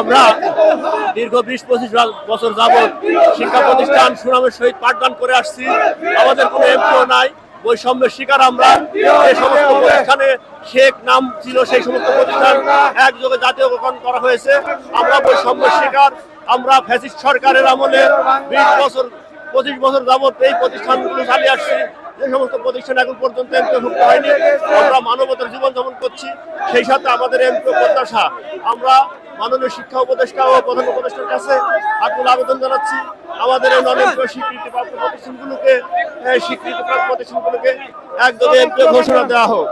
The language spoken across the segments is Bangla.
আমরা দীর্ঘ বিশ পঁচিশ বছর যাবৎ শিক্ষা প্রতিষ্ঠান সুনামের সহিত পাঠদান করে আসছি। আমাদের কোনো এমপিও নাই, বৈষম্যের শিকার আমরা। যে সমস্ত প্রতিষ্ঠানে শেখ নাম ছিল, সেই সমস্ত প্রতিষ্ঠান একযোগে জাতীয়করণ করা হয়েছে। আমরা বৈষম্যের শিকার, আমরা ফ্যাসিস্ট সরকারের আমলে বিশ বছর, পঁচিশ বছর যাবৎ এই প্রতিষ্ঠানগুলো চালিয়ে আসছি। যে সমস্ত প্রতিষ্ঠান এখন পর্যন্ত এমপিভুক্ত হয়নি, আমরা মানবতার জীবনযাপন করছি, সেই সাথে আমাদের এমপি প্রত্যাশা। আমরা মাননীয় শিক্ষা উপদেষ্টা ও প্রধান উপদেষ্টার কাছে আকুল আবেদন জানাচ্ছি, আমাদের এই নন এমপি স্বীকৃতিপ্রাপ্ত প্রতিষ্ঠানগুলোকে স্বীকৃতিপ্রাপ্ত প্রতিষ্ঠানগুলোকে একদমই এমপি ঘোষণা দেওয়া হোক।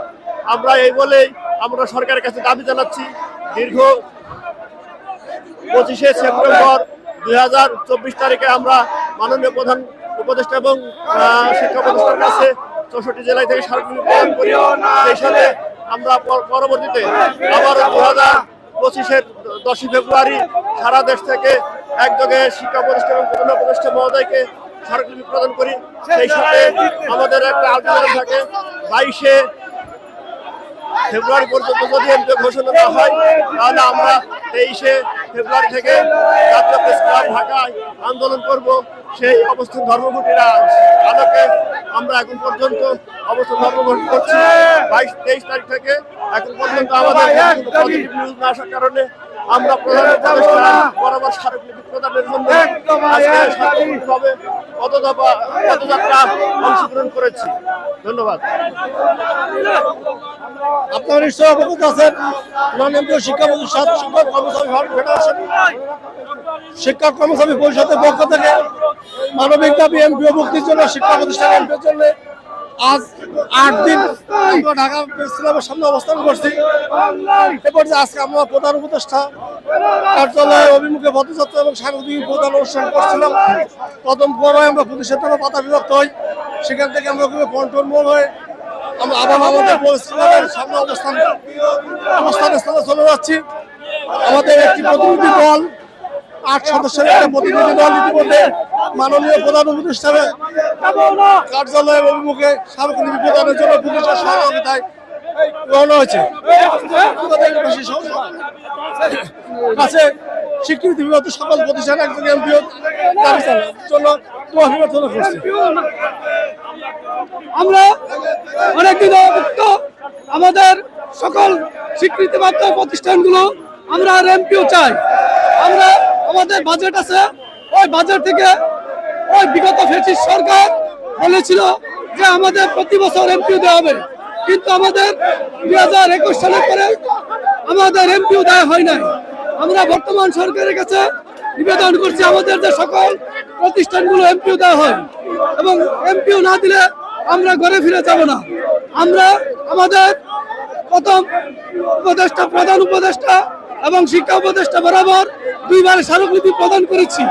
আমরা এই বলেই আমরা সরকারের কাছে দাবি জানাচ্ছি, দীর্ঘ পঁচিশে সেপ্টেম্বর দুই হাজার চব্বিশ তারিখে আমরা মাননীয় প্রধান উপদেষ্টা এবং শিক্ষা প্রতিষ্ঠানের কাছে চৌষট্টি জেলায় থেকে প্রদান করি। সেই সাথে আমরা পরবর্তীতে আবার দু হাজার পঁচিশের দশই ফেব্রুয়ারি সারা দেশ থেকে একযোগে শিক্ষা প্রতিষ্ঠান এবং প্রধান উপদেষ্টা মহোদয়কে স্মারকলিপি প্রদান করি। সেই সাথে আমাদের একটা আলোচনা থাকে, বাইশে ফেব্রুয়ারি পর্যন্ত যদি এমপি ঘোষণা না হয়, তাহলে আমরা তেইশে ফেব্রুয়ারি থেকে জাতীয় প্রেস ক্লাব ঢাকায় আন্দোলন করব। সেই অবস্থান ধর্মঘটির আলোকে আমরা এখন পর্যন্ত অবস্থান ধর্মঘট করছি। বাইশ তেইশ তারিখ থেকে এখন পর্যন্ত আমাদের পজিটিভ নিউজ না আসার কারণে আমরা প্রধান উপদেষ্টা বরাবর স্মারকলিপি প্রদানের জন্য আজকে পদযাত্রা পদযাত্রা অংশগ্রহণ করেছি। ধন্যবাদ। আপনারা নিশ্চয়ই অবগত আছেন নন এমপিও শিক্ষা প্রতিষ্ঠান শিক্ষক কর্মচারী ফেডারেশন শিক্ষা কর্মচারী পরিষদের পক্ষ থেকে মানবিক দাবি এমপিও মুক্তির জন্য, শিক্ষা প্রতিষ্ঠান এমপিওর জন্য আজ আট দিন আমরা ঢাকা প্রেস ক্লাবের সামনে অবস্থান করছি। এরপর যে আজকে আমরা প্রধান উপদেষ্টা কার্যালয়ে অভিমুখে পদযাত্রা এবং সাংস্কৃতিক প্রধান অনুষ্ঠান করছিলাম। প্রথম পরে আমরা প্রতিষ্ঠানের পাতা বিভক্ত হই। সেখান থেকে আমরা খুবই কন্ট্রোল মোড় হয়ে আমরা আবার আমাদের পরিস্থিতির সামনে অবস্থান অবস্থান স্থানে চলে যাচ্ছি। আমাদের একটি প্রতিনিধি দল আট সদস্যের একটা প্রতিনিধি দল ইতিমধ্যে মাননীয় প্রধান উপদেষ্টার কার্যালয়ের অভিমুখে সার্বজনীন প্রদানের জন্য পুলিশের সহযোগিতায় রওনা হয়েছে। স্বীকৃতি সকল প্রতিষ্ঠান একজন এমপিও আমরা অনেকদিন আমাদের সকল স্বীকৃতিপ্রাপ্ত প্রতিষ্ঠানগুলো আমরা আর এমপিও চাই। আমাদের বাজেট আছে। ওই বাজেট থেকে ওই বিগত ফেসিস সরকার বলেছিল যে আমাদের প্রতি বছর এমপিও দেওয়া হবে। কিন্তু আমাদের দুই হাজার একুশ সালের পরে আমাদের এমপিও দেওয়া হয় নাই। আমরা বর্তমান সরকারের কাছে নিবেদন করছি আমাদের যে সকল প্রতিষ্ঠানগুলো এমপিও দেওয়া হয় এবং এমপিও না দিলে আমরা ঘরে ফিরে যাব না। আমরা আমাদের প্রথম উপদেষ্টা, প্রধান উপদেষ্টা এবং শিক্ষা উপদেষ্টা বরাবর দুইবার স্মারকলিপি প্রদান করেছি।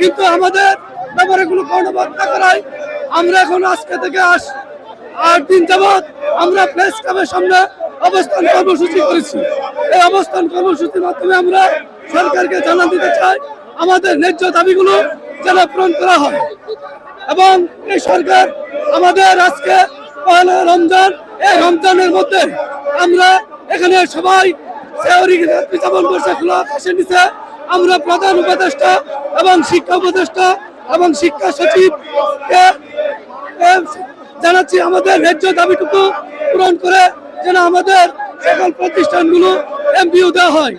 কিন্তু আমাদের ব্যাপারে কোনো কর্ণপাত না করায় আমরা এখন আজকে থেকে আস আট দিন যাবৎ আমরা প্রেস ক্লাবের সামনে অবস্থান কর্মসূচি করেছি। এই অবস্থান কর্মসূচির মাধ্যমে আমরা সরকারকে জানান দিতে চাই, আমাদের ন্যায্য দাবিগুলো যেন পূরণ করা হয়। এবং এই সরকার আমাদের আজকে পয়লা রমজান, এই রমজানের মধ্যে আমরা এখানে সবাই আমরা প্রধান উপদেষ্টা এবং শিক্ষা উপদেষ্টা এবং শিক্ষা সচিব জানাচ্ছি আমাদের ন্যায্য দাবিটুকু পূরণ করে যেন আমাদের সকল প্রতিষ্ঠানগুলো এমপিও দেওয়া হয়।